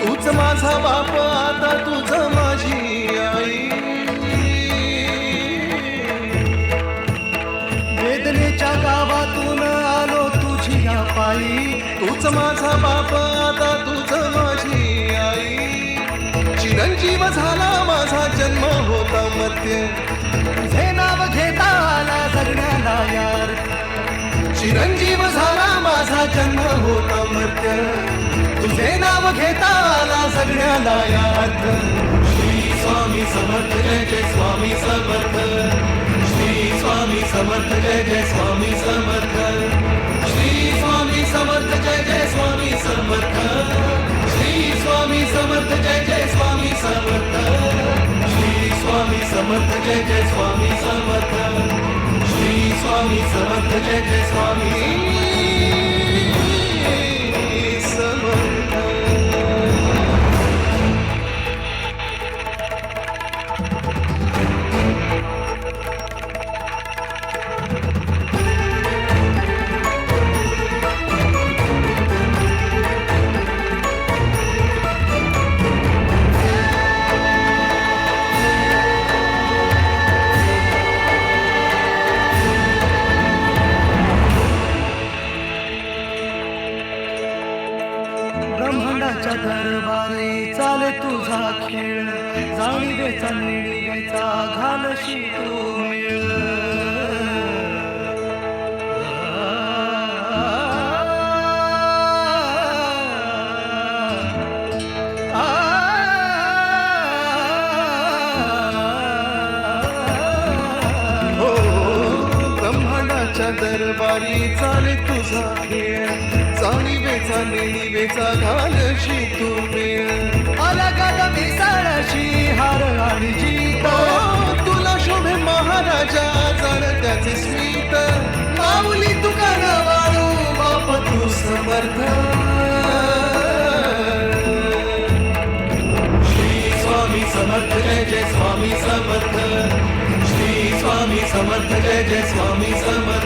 तूच माझा बाप आता तुझ माझी आई. वेदनेच्या गावातून आलो तुझी या पायी तूच माझा बाप आता तुझ माझी आई. चिरंजीव झाला माझा जन्म होता मध्य. तुझे नाव जन्म होता मर्त्य तुझे नाव घेता आला जगण्याला यार श्री स्वामी समर्थ, जय जय स्वामी समर्थ। श्री स्वामी समर्थ, जय जय स्वामी समर्थ। श्री स्वामी समर्थ, जय जय स्वामी समर्थ। श्री स्वामी समर्थ, जय जय स्वामी समर्थ। श्री स्वामी समर्थ, जय जय स्वामी समर्थ। श्री स्वामी समर्थ, जय जय स्वामी ब्रह्मांडाच्या दरबारी चाल तुझा खेळ. जाणीवेचा निळीवेचा घालशी तू दरबारी चाले तुझा खेळ चाली जाणीवेचा बेचा घालशी तू मेळ. अलगद मिसळशी हार आणि जीत. तुला शोभे महाराजा जण त्याचे स्मित. माऊली तुका वाळू बाप तू समर्थ. समर्थ जय जय स्वामी समर्थ. श्री स्वामी समर्थ जय जय स्वामी समर्थ.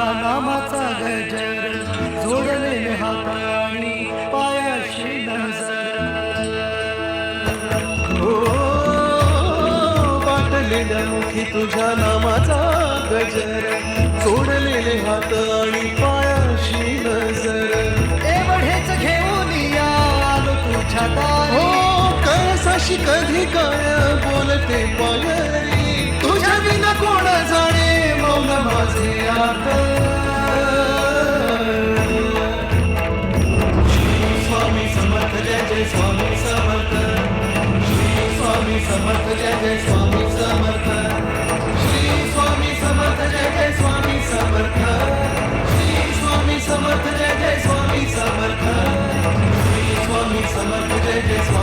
नामाचा गजर जोडलेले हात आणि पायाशी नजर. हो वाटलेल्या मुखी तुझ्या नामाचा गजर जोडलेले हात आणि पायाशी नजर. एवढेच घेऊन या आलो तुझ्या हो कळसाशी कधी काय बोलते पायरी. तुझ्या विना कोण जाणे मौन माझे आत summer today is